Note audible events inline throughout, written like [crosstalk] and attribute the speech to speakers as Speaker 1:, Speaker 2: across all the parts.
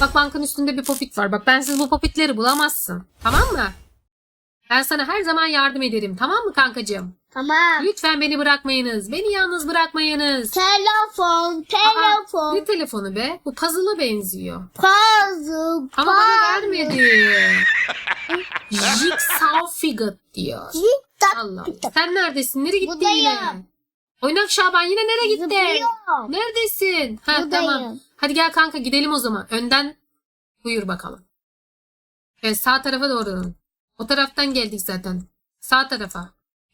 Speaker 1: Bak bankın üstünde bir popit var. Bak bensiz bu popitleri bulamazsın. Tamam mı? Ben sana her zaman yardım ederim. Tamam mı kankacığım?
Speaker 2: Tamam.
Speaker 1: Lütfen beni bırakmayınız. Beni yalnız bırakmayınız.
Speaker 2: Telefon,
Speaker 1: Aa,
Speaker 2: telefon.
Speaker 1: ne telefonu be? Bu puzzle'a benziyor.
Speaker 2: Puzzle,
Speaker 1: Ama bana
Speaker 2: puzzle.
Speaker 1: vermedi. Jigsaw figure diyor. Allah. Sen neredesin? Nereye gittin
Speaker 2: Buradayım.
Speaker 1: Oynak Şaban yine nereye gittin?
Speaker 2: Zıplıyorum.
Speaker 1: Neredesin? Ha
Speaker 2: Buradayım.
Speaker 1: tamam. Hadi gel kanka gidelim o zaman. Önden buyur bakalım. Evet sağ tarafa doğru. dön. O taraftan geldik zaten. Sağ tarafa.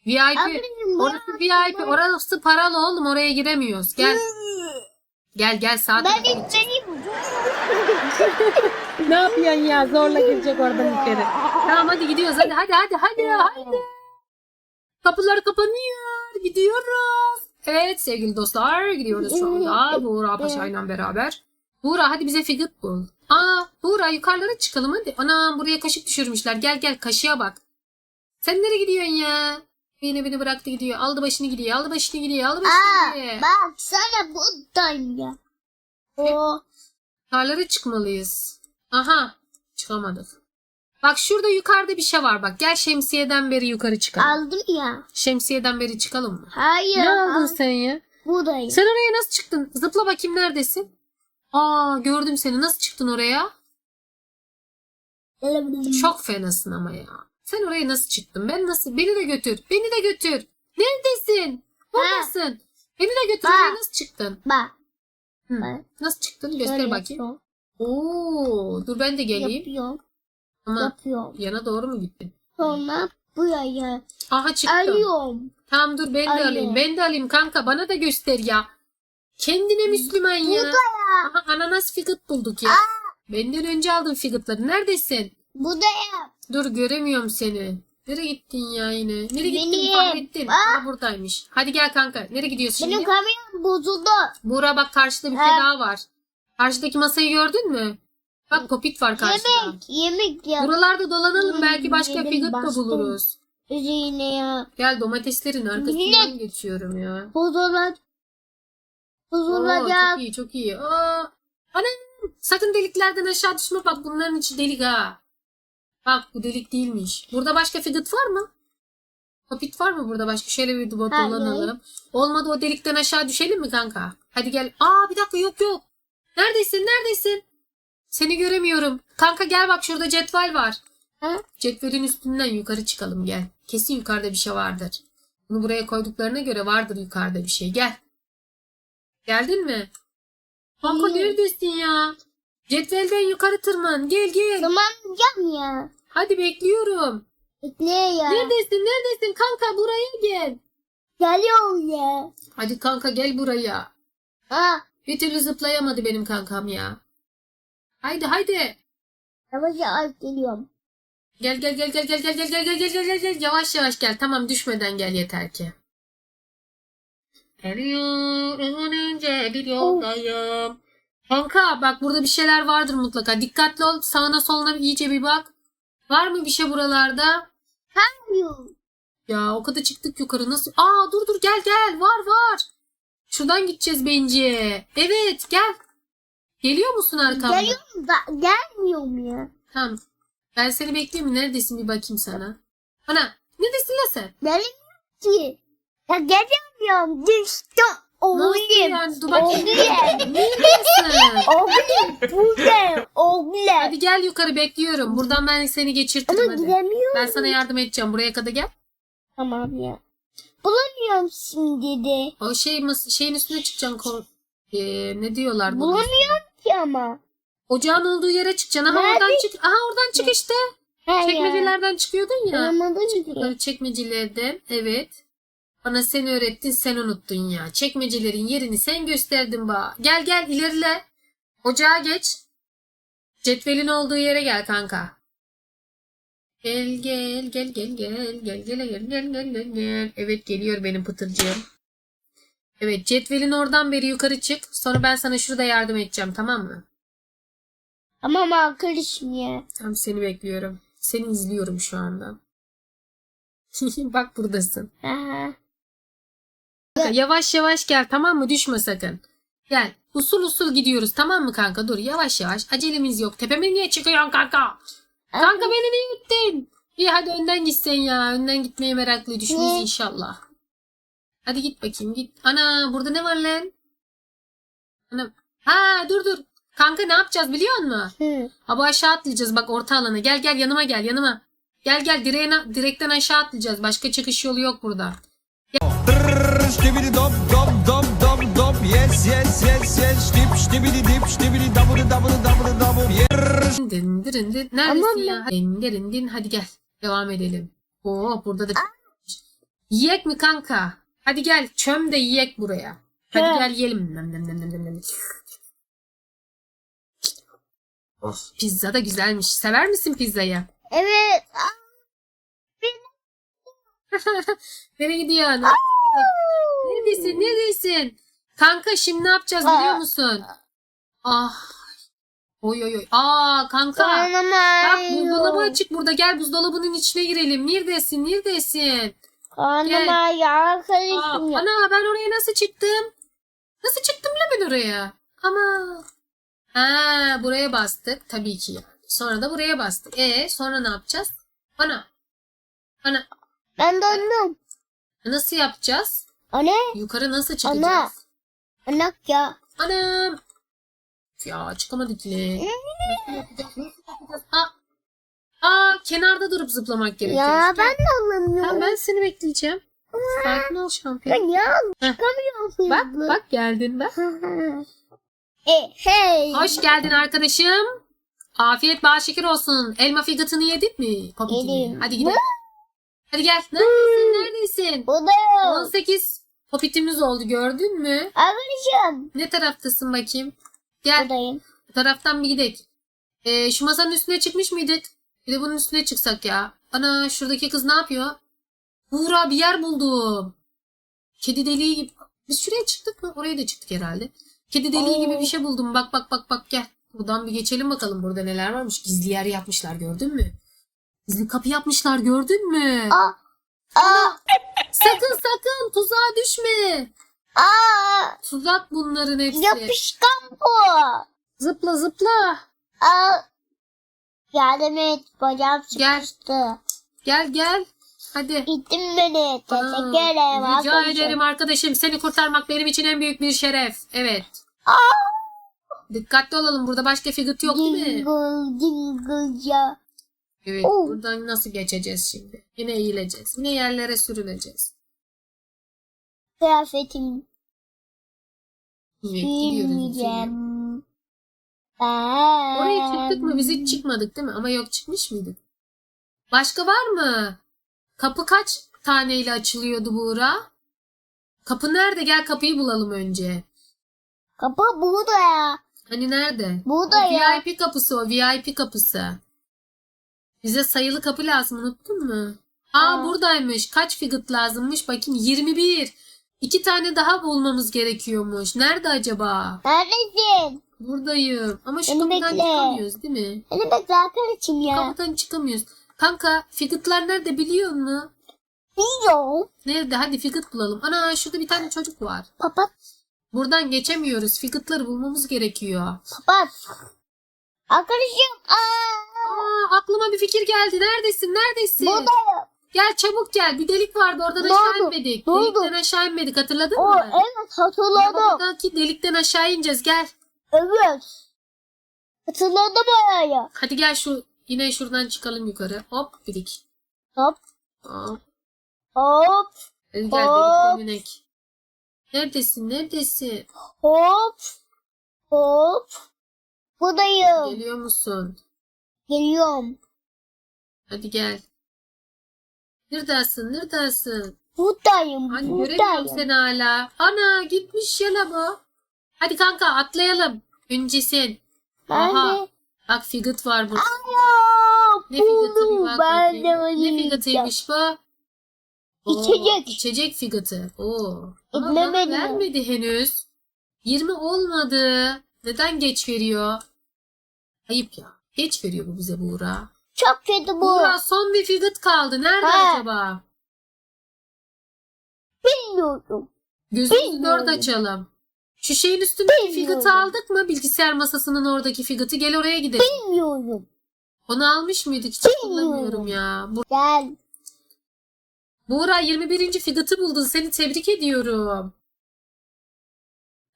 Speaker 1: VIP.
Speaker 2: Abicim,
Speaker 1: Orası VIP. Orası paralı oğlum. Oraya giremiyoruz. Gel. Gel gel sağ
Speaker 2: Ben
Speaker 1: tarafa. gideceğiz.
Speaker 2: isteyeyim. [laughs]
Speaker 1: Ne yapıyorsun ya? Zorla girecek oradan içeri. Tamam hadi gidiyoruz. Hadi hadi hadi hadi hadi. Kapılar kapanıyor. Gidiyoruz. Evet sevgili dostlar gidiyoruz şu anda. Buğra Paşa'yla beraber. Buğra hadi bize figüt bul. Aa Buğra yukarılara çıkalım hadi. Anam buraya kaşık düşürmüşler. Gel gel kaşığa bak. Sen nereye gidiyorsun ya? Yine beni bıraktı gidiyor. Aldı başını gidiyor. Aldı başını gidiyor. Aldı başını
Speaker 2: Aa,
Speaker 1: gidiyor.
Speaker 2: bak sana buradayım ya. O
Speaker 1: Yukarılara çıkmalıyız. Aha çıkamadık. Bak şurada yukarıda bir şey var bak. Gel şemsiyeden beri yukarı çıkalım.
Speaker 2: aldım ya.
Speaker 1: Şemsiyeden beri çıkalım mı?
Speaker 2: Hayır.
Speaker 1: Ne aldın
Speaker 2: al-
Speaker 1: sen ya?
Speaker 2: Buradayım.
Speaker 1: Sen oraya nasıl çıktın? Zıpla bakayım neredesin? Aa gördüm seni. Nasıl çıktın oraya? Çok fenasın ama ya. Sen oraya nasıl çıktın? Ben nasıl? Beni de götür. Beni de götür. Neredesin? Buradasın. Beni de götür. Oraya nasıl çıktın?
Speaker 2: Bak.
Speaker 1: Hı. Nasıl çıktın? Göster
Speaker 2: Şöyle
Speaker 1: bakayım.
Speaker 2: yapıyorum,
Speaker 1: Oo, dur ben de geleyim.
Speaker 2: Yapıyorum.
Speaker 1: Ama
Speaker 2: Yapıyorum.
Speaker 1: yana doğru mu gittin?
Speaker 2: Sonra buraya
Speaker 1: Aha çıktım.
Speaker 2: alıyorum.
Speaker 1: Tamam dur ben de alayım. Ben de alayım kanka. Bana da göster ya. Kendine Müslüman ya.
Speaker 2: Burada ya.
Speaker 1: Aha ananas figıt bulduk ya. Benden önce aldın figıtları. Neredesin?
Speaker 2: Burada ya.
Speaker 1: Dur göremiyorum seni. Nereye gittin ya yine? Nereye gittin?
Speaker 2: Benim.
Speaker 1: Fark ettin.
Speaker 2: Aa.
Speaker 1: Aha buradaymış. Hadi gel kanka. Nereye gidiyorsun
Speaker 2: Benim
Speaker 1: şimdi?
Speaker 2: kameram bozuldu.
Speaker 1: Buğra bak karşıda bir
Speaker 2: Ha.
Speaker 1: şey daha var. Karşıdaki masayı gördün mü? Bak popit var karşıda.
Speaker 2: Yemek. Yemek ya.
Speaker 1: Buralarda dolanalım. Belki başka
Speaker 2: yedim,
Speaker 1: figıt da
Speaker 2: bastım.
Speaker 1: buluruz.
Speaker 2: Üzerine ya.
Speaker 1: Gel domateslerin arkasından geçiyorum ya.
Speaker 2: Bozulacak.
Speaker 1: Oo,
Speaker 2: Bozulacak.
Speaker 1: çok iyi çok iyi. Aa, anam sakın deliklerden aşağı düşme bak bunların içi delik ha. Bak bu delik değilmiş. Burada başka figıt var mı? Popit var mı burada başka? Şöyle bir do-
Speaker 2: Hayır.
Speaker 1: dolanalım. Olmadı o delikten aşağı düşelim mi kanka? Hadi gel. Aa bir dakika yok yok. Neredesin neredesin? Seni göremiyorum. Kanka gel bak şurada cetvel var.
Speaker 2: Ha?
Speaker 1: Cetvelin üstünden yukarı çıkalım gel. Kesin yukarıda bir şey vardır. Bunu buraya koyduklarına göre vardır yukarıda bir şey. Gel. Geldin mi? Kanka neredesin ya? Cetvelden yukarı tırman. Gel gel.
Speaker 2: Zamanlayacağım ya.
Speaker 1: Hadi bekliyorum.
Speaker 2: Bekle ya.
Speaker 1: Neredesin? Neredesin? Kanka buraya gel.
Speaker 2: Geliyor ya.
Speaker 1: Hadi kanka gel buraya.
Speaker 2: Ha.
Speaker 1: Bir türlü zıplayamadı benim kankam ya. Haydi haydi.
Speaker 2: Yavaş yavaş geliyorum.
Speaker 1: Gel gel gel gel gel gel gel gel gel gel gel gel yavaş yavaş gel tamam düşmeden gel yeter ki. Geliyorum önce bir yoldayım. Kanka bak burada bir şeyler vardır mutlaka. Dikkatli ol sağına soluna iyice bir bak. Var mı bir şey buralarda?
Speaker 2: Yok.
Speaker 1: Ya o kadar çıktık yukarı nasıl? Aa dur dur gel gel var var. Şuradan gideceğiz bence. Evet gel. Geliyor musun arkamda?
Speaker 2: Geliyorum da gelmiyorum ya.
Speaker 1: Tamam. Ben seni bekliyorum. Neredesin bir bakayım sana. Ana neredesin lan sen?
Speaker 2: Gelmiyorum ki. Ya gelemiyorum. Düştüm. Oğlum.
Speaker 1: yani? Dur bakayım.
Speaker 2: Oğlum.
Speaker 1: Neredesin? [laughs]
Speaker 2: Oğlum. Buradayım. Oğlum.
Speaker 1: Hadi gel yukarı bekliyorum. Buradan ben seni geçirtirim
Speaker 2: Ama
Speaker 1: hadi.
Speaker 2: gidemiyorum.
Speaker 1: Ben sana yardım edeceğim. Buraya kadar gel.
Speaker 2: Tamam ya. Bulamıyorum şimdi de.
Speaker 1: O şey şeyin üstüne çıkacaksın. Ee, ne diyorlar?
Speaker 2: Bulamıyorum ama.
Speaker 1: Ocağın olduğu yere çıkacaksın. Aha
Speaker 2: Nerede?
Speaker 1: oradan çık. Aha oradan çık işte.
Speaker 2: He
Speaker 1: Çekmecelerden çıkıyordun ya.
Speaker 2: Bulamadım ki.
Speaker 1: Yukarı çekmecelerden. Evet. Bana sen öğrettin sen unuttun ya. Çekmecelerin yerini sen gösterdin ba. Gel gel ilerle. Ocağa geç. Cetvelin olduğu yere gel kanka. Gel gel gel gel gel gel gel gel gel gel gel gel. Evet geliyor benim pıtırcığım. Evet cetvelin oradan beri yukarı çık. Sonra ben sana şurada yardım edeceğim tamam mı?
Speaker 2: Tamam arkadaşım ya.
Speaker 1: Tamam seni bekliyorum. Seni izliyorum şu anda. [laughs] Bak buradasın.
Speaker 2: Aha.
Speaker 1: Yavaş yavaş gel tamam mı? Düşme sakın. Gel. Usul usul gidiyoruz tamam mı kanka? Dur yavaş yavaş. Acelemiz yok. Tepeme niye çıkıyorsun kanka? Kanka beni niye gittin? İyi hadi önden gitsen ya. Önden gitmeye meraklı düşmüş
Speaker 2: Ne?
Speaker 1: inşallah. Hadi git bakayım git. Ana burada ne var lan? Ana. Ha dur dur. Kanka ne yapacağız biliyor musun?
Speaker 2: Hı.
Speaker 1: Ha bu aşağı atlayacağız bak orta alana. Gel gel yanıma gel yanıma. Gel gel direğine, direkten aşağı atlayacağız. Başka çıkış yolu yok burada.
Speaker 3: Ştibidi dop dop dop dop dop yes yes yes yes Ştip ştibidi dip ştibidi dabıdı dabıdı dabıdı dabı Yer
Speaker 1: Din din din. Neredesin ya? Din din din. Hadi gel. Devam edelim. Oo burada da Yiyek mi kanka? Hadi gel çöm de yiyek buraya. Hadi
Speaker 2: Çöm.
Speaker 1: gel yiyelim. Nem, nem, nem, nem, nem. Of pizza da güzelmiş. Sever misin pizzayı?
Speaker 2: Evet. [laughs]
Speaker 1: Nereye gidiyorsun? Neredesin? Neredesin? Kanka şimdi ne yapacağız
Speaker 2: Aa.
Speaker 1: biliyor musun? Ah. Oy oy oy. Aa kanka. Bak buzdolabı açık burada. Gel buzdolabının içine girelim. Neredesin? Neredesin?
Speaker 2: Karnım
Speaker 1: Gel.
Speaker 2: ağrıyor
Speaker 1: Aa,
Speaker 2: arkadaşım ya.
Speaker 1: ana ben oraya nasıl çıktım? Nasıl çıktım la ben oraya? Ama. Ha buraya bastık. Tabii ki. Sonra da buraya bastık. E sonra ne yapacağız? Ana. Ana.
Speaker 2: Ben döndüm.
Speaker 1: Nasıl yapacağız?
Speaker 2: Anne.
Speaker 1: Yukarı nasıl
Speaker 2: Ana.
Speaker 1: çıkacağız?
Speaker 2: Anak ya.
Speaker 1: Anam. Ya çıkamadık yine. Nasıl yapacağız? Nasıl yapacağız? Aa. Aa kenarda durup zıplamak gerekiyor.
Speaker 2: Ya ben de anlamıyorum.
Speaker 1: Tamam, ben seni bekleyeceğim. Sakin ol şampiyon.
Speaker 2: Ben ya çıkamıyorum.
Speaker 1: Bak bak geldin bak.
Speaker 2: e, hey.
Speaker 1: Hoş geldin arkadaşım. Afiyet bal şeker olsun. Elma figatını yedin mi?
Speaker 2: Yedim.
Speaker 1: Hadi gidelim. Hadi gel. Neredesin? Neredesin?
Speaker 2: Buradayım.
Speaker 1: 18 popitimiz oldu gördün mü?
Speaker 2: Arkadaşım.
Speaker 1: Ne taraftasın bakayım? Gel.
Speaker 2: Buradayım.
Speaker 1: Bu taraftan bir gidelim. Ee, şu masanın üstüne çıkmış mıydık? Bir de bunun üstüne çıksak ya. Ana şuradaki kız ne yapıyor? Buğra bir yer buldum. Kedi deliği gibi. Biz şuraya çıktık mı? Oraya da çıktık herhalde. Kedi deliği
Speaker 2: Oo.
Speaker 1: gibi bir şey buldum. Bak bak bak bak gel. Buradan bir geçelim bakalım burada neler varmış. Gizli yer yapmışlar gördün mü? Gizli kapı yapmışlar gördün mü?
Speaker 2: Aa. Aa.
Speaker 1: Sakın sakın tuzağa düşme.
Speaker 2: Aa.
Speaker 1: Tuzak bunların hepsi.
Speaker 2: Yapışkan bu.
Speaker 1: Zıpla zıpla.
Speaker 2: Aa. Yardım et. Bacağım
Speaker 1: Gel.
Speaker 2: sıkıştı.
Speaker 1: Gel gel. Hadi.
Speaker 2: İttin beni. Teşekkür ederim
Speaker 1: Rica
Speaker 2: arkadaşım.
Speaker 1: ederim arkadaşım. Seni kurtarmak benim için en büyük bir şeref. Evet.
Speaker 2: Aa.
Speaker 1: Dikkatli olalım. Burada başka figürt yok değil mi?
Speaker 2: Jingle jingle ya.
Speaker 1: Evet.
Speaker 2: Oh.
Speaker 1: Buradan nasıl geçeceğiz şimdi? Yine eğileceğiz. Yine yerlere sürüneceğiz.
Speaker 2: Kıyafetim
Speaker 1: Evet gidiyoruz.
Speaker 2: Ben.
Speaker 1: Oraya çıktık mı? Biz hiç çıkmadık değil mi? Ama yok çıkmış mıydık? Başka var mı? Kapı kaç taneyle açılıyordu Buğra? Kapı nerede? Gel kapıyı bulalım önce.
Speaker 2: Kapı burada ya.
Speaker 1: Hani nerede?
Speaker 2: Burada
Speaker 1: O
Speaker 2: ya.
Speaker 1: VIP kapısı o VIP kapısı. Bize sayılı kapı lazım unuttun mu? Aa
Speaker 2: Aa.
Speaker 1: buradaymış. Kaç figürt lazımmış? Bakayım 21. İki tane daha bulmamız gerekiyormuş. Nerede acaba?
Speaker 2: Neredesin?
Speaker 1: Buradayım. Ama şu
Speaker 2: Beni
Speaker 1: kapıdan
Speaker 2: bekle.
Speaker 1: çıkamıyoruz değil mi?
Speaker 2: Beni bekle arkadaşım ya.
Speaker 1: Kapıdan çıkamıyoruz. Kanka figürtler nerede biliyor musun?
Speaker 2: Biliyorum.
Speaker 1: Nerede? Hadi figürt bulalım. Ana şurada bir tane çocuk var.
Speaker 2: Papat
Speaker 1: Buradan geçemiyoruz. Figürtleri bulmamız gerekiyor.
Speaker 2: papat. Arkadaşım. Aa.
Speaker 1: Aa aklıma bir fikir geldi. Neredesin? Neredesin?
Speaker 2: Buradayım.
Speaker 1: Gel çabuk gel. Bir delik vardı. Oradan
Speaker 2: Ne
Speaker 1: aşağı
Speaker 2: oldu?
Speaker 1: inmedik.
Speaker 2: Ne oldu?
Speaker 1: Delikten aşağı inmedik. Hatırladın
Speaker 2: O
Speaker 1: mı?
Speaker 2: evet hatırladım.
Speaker 1: Oradaki delikten aşağı ineceğiz. Gel.
Speaker 2: Evet. Hatırladım orayı.
Speaker 1: Hadi gel şu yine şuradan çıkalım yukarı. Hop birik.
Speaker 2: Hop
Speaker 1: Hop.
Speaker 2: hop
Speaker 1: Hadi gel
Speaker 2: Hop.
Speaker 1: delikten inek. Neredesin? Neredesin?
Speaker 2: hop hop. Buradayım.
Speaker 1: Geliyor musun?
Speaker 2: Geliyorum.
Speaker 1: Hadi gel. Neredesin? Neredesin?
Speaker 2: Buradayım.
Speaker 1: Hani göremiyorum
Speaker 2: Buradayım.
Speaker 1: seni hala. Ana gitmiş yana bu. Hadi kanka atlayalım. Öncesin. Aha.
Speaker 2: Ben de.
Speaker 1: Bak figürt var burada.
Speaker 2: Aa,
Speaker 1: Ne
Speaker 2: buldum.
Speaker 1: bak
Speaker 2: Ben
Speaker 1: bakayım.
Speaker 2: de
Speaker 1: Ne
Speaker 2: oynayacağım.
Speaker 1: figütüymüş bu? Oo,
Speaker 2: İçecek.
Speaker 1: İçecek figütü. Oo. Ama bak vermedi henüz. 20 olmadı. Neden geç veriyor? Ayıp ya. Geç veriyor bu bize Buğra.
Speaker 2: Çok kötü bu.
Speaker 1: Buğra son bir figürt kaldı. Nerede
Speaker 2: Ha.
Speaker 1: acaba?
Speaker 2: Bilmiyorum.
Speaker 1: Gözümüzü
Speaker 2: Bilmiyorum.
Speaker 1: dört açalım. Şu şeyin üstündeki
Speaker 2: Bilmiyorum.
Speaker 1: figıtı aldık mı? Bilgisayar masasının oradaki figıtı. Gel oraya gidelim.
Speaker 2: Bilmiyorum.
Speaker 1: Onu almış mıydık? Hiç hatırlamıyorum ya. Bu
Speaker 2: Gel.
Speaker 1: Buğra 21. figıtı buldun. Seni tebrik ediyorum.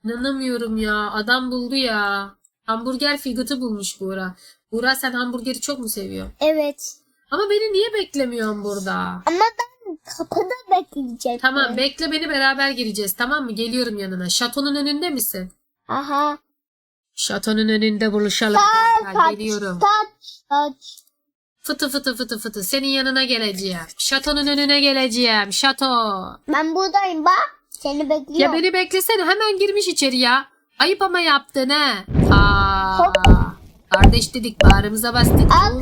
Speaker 1: İnanamıyorum ya. Adam buldu ya. Hamburger figıtı bulmuş Buğra. Buğra sen hamburgeri çok mu seviyorsun?
Speaker 2: Evet.
Speaker 1: Ama beni niye beklemiyorsun burada?
Speaker 2: Ama ben kapıda bekleyeceğim.
Speaker 1: Tamam bekle beni beraber gireceğiz tamam mı? Geliyorum yanına. Şatonun önünde misin?
Speaker 2: Aha.
Speaker 1: Şatonun önünde buluşalım. kanka.
Speaker 2: Taç,
Speaker 1: Geliyorum.
Speaker 2: taç, taç.
Speaker 1: Fıtı fıtı fıtı fıtı. Senin yanına geleceğim. Şatonun önüne geleceğim. Şato.
Speaker 2: Ben buradayım bak. Seni bekliyorum.
Speaker 1: Ya beni beklesene hemen girmiş içeri ya. Ayıp ama yaptın he. Aa. Kardeş dedik bağrımıza bastık.
Speaker 2: Al